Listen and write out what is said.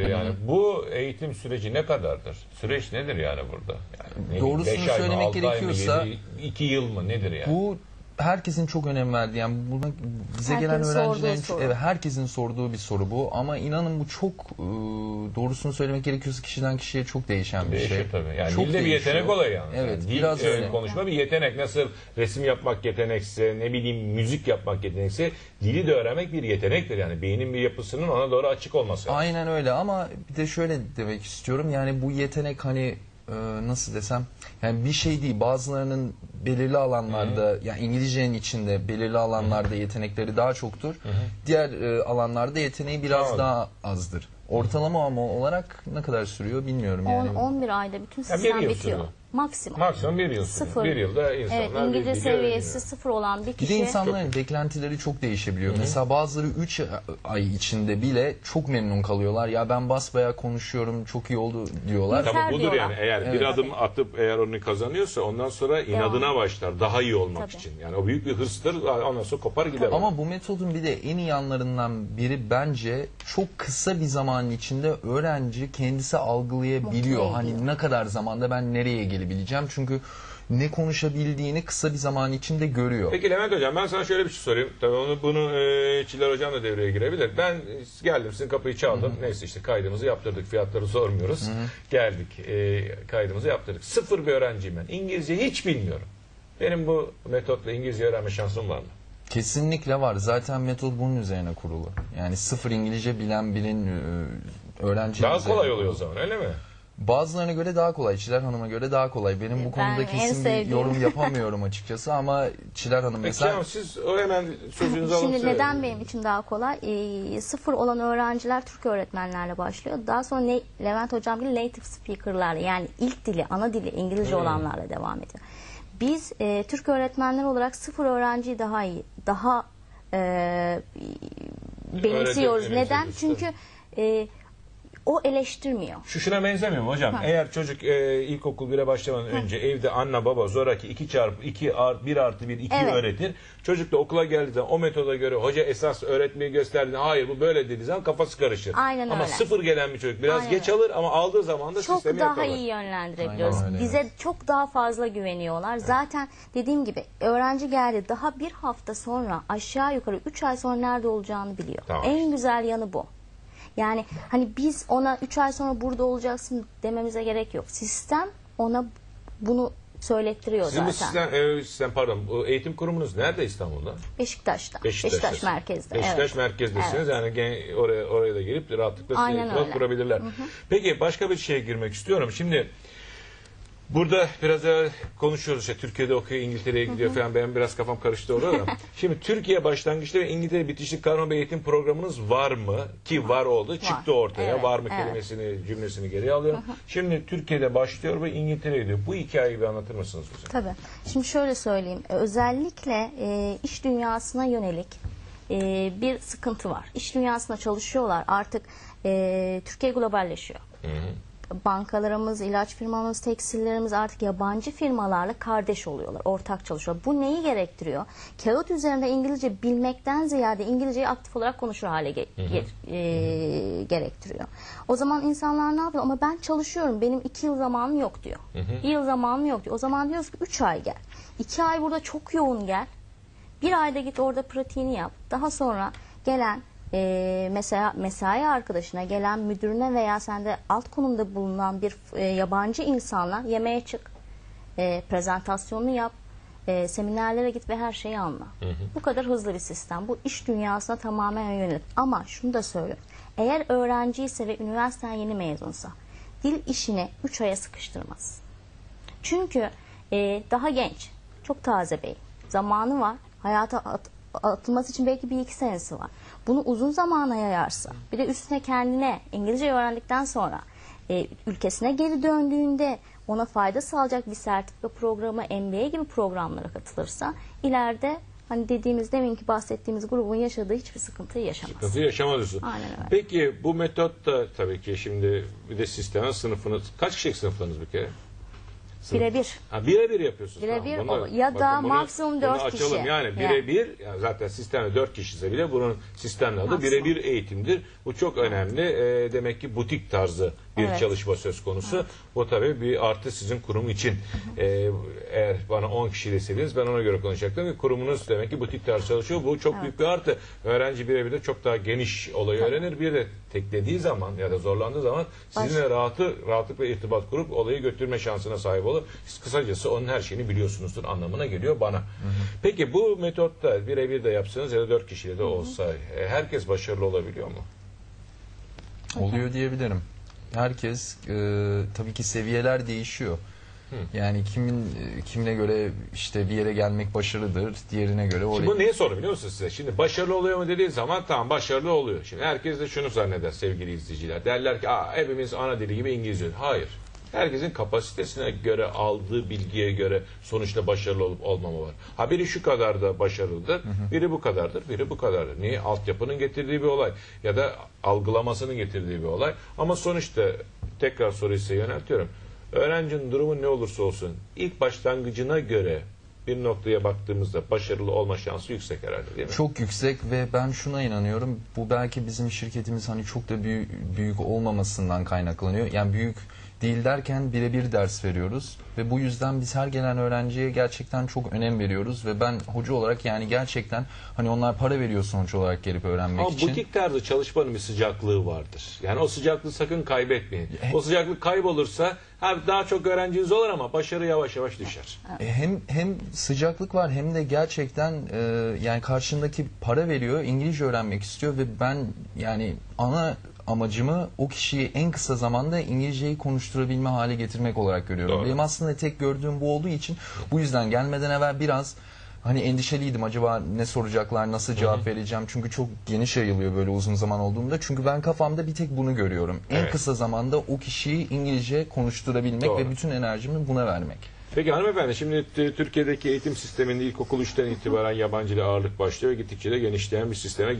Yani bu eğitim süreci ne kadardır? Süreç nedir yani burada? Yani ne bileyim, Doğrusunu beş ay mı, söylemek altı ay mı, gerekiyorsa- yedi- iki yıl mı nedir yani? Bu herkesin çok önem verdiği yani buna bize Herkesin gelen öğrencilerin sorduğu soru. evet herkesin sorduğu bir soru bu ama inanın bu çok e, doğrusunu söylemek gerekiyorsa kişiden kişiye çok değişen bir Değişir şey. tabii. Yani Çok dilde bir yetenek olayı yani. Evet, Yani dil, biraz e, öyle. konuşma bir yetenek. Nasıl resim yapmak yetenekse, ne bileyim müzik yapmak yetenekse, dili de öğrenmek bir yetenektir. Yani beynin bir yapısının ona doğru açık olması. lazım. Aynen öyle ama bir de şöyle demek istiyorum yani bu yetenek hani e, nasıl desem yani bir şey değil bazılarının belirli alanlarda yani İngilizcenin içinde belirli alanlarda yetenekleri daha çoktur. Diğer e, alanlarda yeteneği biraz Tamam. daha azdır. Ortalama ama olarak ne kadar sürüyor bilmiyorum yani. 10-11 ayda bütün Ya sistem bitiyor. Maksimum. Maksimum bir yıl sürüyor. Sıfır. Bir yılda insanlar Evet, İngilizce seviyesi öğreniyor. sıfır olan bir Bir kişi de insanların beklentileri çok değişebiliyor. Mesela bazıları 3 ay içinde bile çok memnun kalıyorlar. Ya ben basbayağı konuşuyorum, çok iyi oldu diyorlar. Yeter Tamam budur diyorlar. yani eğer bir adım atıp eğer onu kazanıyorsa ondan sonra inadına başlar daha iyi olmak Tabii. için. Yani o büyük bir hırstır ondan sonra kopar gider. Ama bu metodun bir de en iyi yanlarından biri bence çok kısa bir zaman içinde öğrenci kendisi algılayabiliyor. Hani ne kadar zamanda ben nereye gelebileceğim? Çünkü ne konuşabildiğini kısa bir zaman içinde görüyor. Peki Levent Hocam ben sana şöyle bir şey sorayım. Tabii onu bunu e, Çiller Hocam da devreye girebilir. Ben e, geldim sizin kapıyı çaldım. Neyse işte kaydımızı yaptırdık. Fiyatları sormuyoruz. Geldik. E, kaydımızı yaptırdık. Sıfır bir öğrenciyim ben. İngilizce hiç bilmiyorum. Benim bu metotla İngilizce öğrenme şansım var mı? Kesinlikle var. Zaten metot bunun üzerine kurulu. Yani sıfır İngilizce bilen birinin e, öğrenci Daha kolay oluyor o zaman öyle mi? Bazılarına göre daha kolay. Çiler Hanım'a göre daha kolay. Benim bu Ben konuda en kesin bir sevdiğim. yorum yapamıyorum açıkçası ama Çiler Hanım Peki mesela ama siz o hemen sözünüzü alıp Şimdi neden benim için daha kolay? Ee, sıfır olan öğrenciler Türk öğretmenlerle başlıyor. Daha sonra ne, Levent Hocam gibi native speakerlarla yani ilk dili, ana dili İngilizce Hmm. olanlarla devam ediyor. Biz e, Türk öğretmenler olarak sıfır öğrenciyi daha iyi, daha e, benimsiyoruz. Neden? benimsiyoruz, Çünkü e, o eleştirmiyor. Şu şuna benzemiyor mu hocam? Eğer çocuk e, ilkokul 1'e başlamadan önce evde anne baba zoraki 2 çarpı 2 art 1 artı 1 2 Evet. öğretir. Çocuk da okula geldiği zaman o metoda göre hoca esas öğretmeyi gösterdiğinde hayır bu böyle dediği zaman kafası karışır. Aynen ama öyle. sıfır gelen bir çocuk biraz Aynen geç öyle. alır ama aldığı zaman da çok sistemi daha yakalar. iyi yönlendirebiliyoruz. Aynen Bize çok daha fazla güveniyorlar. Zaten dediğim gibi öğrenci geldi daha bir hafta sonra aşağı yukarı 3 ay sonra nerede olacağını biliyor. Tamam. En güzel yanı bu. Yani hani biz ona 3 ay sonra burada olacaksın dememize gerek yok. Sistem ona bunu söylettiriyor Sizin zaten. sistem, e, sistem pardon bu eğitim kurumunuz nerede İstanbul'da? Beşiktaş'ta. Beşiktaş'ta. Beşiktaş merkezde. Beşiktaş evet. merkezdesiniz. Evet. Yani gen- oraya oraya da gelip rahatlıkla Aynen irtibat öyle. kurabilirler. Peki başka bir şeye girmek istiyorum. Şimdi burada biraz daha konuşuyoruz işte Türkiye'de okuyor, İngiltere'ye gidiyor falan. Benim biraz kafam karıştı orada da. Şimdi Türkiye başlangıçta ve İngiltere bitişlik karma bir eğitim programınız var mı? Ki var oldu. Çıktı ortaya. Evet, var mı evet. kelimesini, cümlesini geri alıyorum. Şimdi Türkiye'de başlıyor ve İngiltere'ye gidiyor. Bu hikayeyi bir anlatır mısınız bize? Tabii. Şimdi şöyle söyleyeyim. E, Özellikle e, iş dünyasına yönelik e, bir sıkıntı var. İş dünyasında çalışıyorlar. Artık e, Türkiye globalleşiyor. Bankalarımız, ilaç firmamız, tekstillerimiz artık yabancı firmalarla kardeş oluyorlar. Ortak çalışıyor. Bu neyi gerektiriyor? Kağıt üzerinde İngilizce bilmekten ziyade İngilizceyi aktif olarak konuşur hale ge- ge- e, gerektiriyor. O zaman insanlar ne yapıyor? Ama ben çalışıyorum. Benim iki yıl zamanım yok diyor. Bir yıl zamanım yok diyor. O zaman diyoruz ki üç ay gel. İki ay burada çok yoğun gel. Bir ayda git orada pratiğini yap. Daha sonra gelen e, mesela mesai arkadaşına gelen müdürüne veya sende alt konumda bulunan bir e, yabancı insanla yemeğe çık. E, prezentasyonunu yap. E, seminerlere git ve her şeyi anla. Bu kadar hızlı bir sistem. Bu iş dünyasına tamamen yönelik. Ama şunu da söylüyorum. Eğer öğrenciyse ve üniversiteden yeni mezunsa dil işini 3 aya sıkıştırmaz. Çünkü e, daha genç, çok taze bey, zamanı var. Hayata at- atılması için belki bir iki senesi var. Bunu uzun zamana yayarsa, bir de üstüne kendine İngilizce öğrendikten sonra e, ülkesine geri döndüğünde ona fayda sağlayacak bir sertifika programı, MBA gibi programlara katılırsa ileride hani dediğimiz deminki bahsettiğimiz grubun yaşadığı hiçbir sıkıntıyı yaşamaz. Sıkıntı yaşamazsın. Aynen öyle. Peki bu metot da tabii ki şimdi bir de sisteme sınıfınız kaç kişilik sınıflarınız bir kere? Birebir. Ha, birebir yapıyorsunuz. Birebir Tamam, bunu- ya da bunu- maksimum bunu dört açalım. kişi. Yani Yani. birebir yani zaten sistemde dört kişiyse bile bunun sistemle adı Maksimum. birebir eğitimdir. Bu çok önemli. Ee, demek ki butik tarzı bir Evet. çalışma söz konusu. Bu tabii bir artı sizin kurum için. Ee, eğer bana 10 kişi deseydiniz ben ona göre konuşacaktım. Kurumunuz demek ki butik tarzı çalışıyor. Bu çok büyük bir artı. Öğrenci birebir de çok daha geniş olayı öğrenir. Bir de teklediği zaman ya da zorlandığı zaman sizinle rahatı, rahatlıkla irtibat kurup olayı götürme şansına sahip olur. Siz kısacası onun her şeyini biliyorsunuzdur anlamına geliyor bana. Peki bu metotta birebir de yapsanız ya da dört kişiyle de olsa e, herkes başarılı olabiliyor mu? Oluyor diyebilirim. Herkes e, tabii ki seviyeler değişiyor. Yani kimin e, kimine göre işte bir yere gelmek başarıdır, diğerine göre Şimdi oraya. bu niye soru biliyor musunuz size? Şimdi başarılı oluyor mu dediği zaman tamam başarılı oluyor. Şimdi herkes de şunu zanneder sevgili izleyiciler. Derler ki Aa, hepimiz ana dili gibi İngilizce. Hayır. Herkesin kapasitesine göre aldığı bilgiye göre sonuçta başarılı olup olmama var. Ha biri şu kadar da başarılıdır, biri bu kadardır, biri bu kadardır. Niye? Altyapının getirdiği bir olay ya da algılamasının getirdiği bir olay. Ama sonuçta tekrar soruyu size yöneltiyorum. Öğrencinin durumu ne olursa olsun ilk başlangıcına göre bir noktaya baktığımızda başarılı olma şansı yüksek herhalde değil mi? Çok yüksek ve ben şuna inanıyorum. Bu belki bizim şirketimiz hani çok da büyük, büyük olmamasından kaynaklanıyor. Yani büyük değil derken birebir ders veriyoruz ve bu yüzden biz her gelen öğrenciye gerçekten çok önem veriyoruz ve ben hoca olarak yani gerçekten hani onlar para veriyor sonuç olarak gelip öğrenmek Ama için. butik tarzı çalışmanın bir sıcaklığı vardır. Yani o sıcaklığı sakın kaybetmeyin. O sıcaklık kaybolursa ha, daha çok öğrenciniz olur ama başarı yavaş yavaş düşer. E, Hem hem sıcaklık var hem de gerçekten e, yani karşındaki para veriyor, İngilizce öğrenmek istiyor ve ben yani ana amacımı o kişiyi en kısa zamanda İngilizceyi konuşturabilme hale getirmek olarak görüyorum. Doğru. Benim aslında tek gördüğüm bu olduğu için bu yüzden gelmeden evvel biraz hani endişeliydim acaba ne soracaklar, nasıl cevap vereceğim. Çünkü çok geniş yayılıyor böyle uzun zaman olduğunda. Çünkü ben kafamda bir tek bunu görüyorum. En Evet. kısa zamanda o kişiyi İngilizce konuşturabilmek Doğru. ve bütün enerjimi buna vermek. Peki hanımefendi şimdi Türkiye'deki eğitim sisteminde ilkokul 3'ten itibaren yabancı ağırlık başlıyor ve gittikçe de genişleyen bir sisteme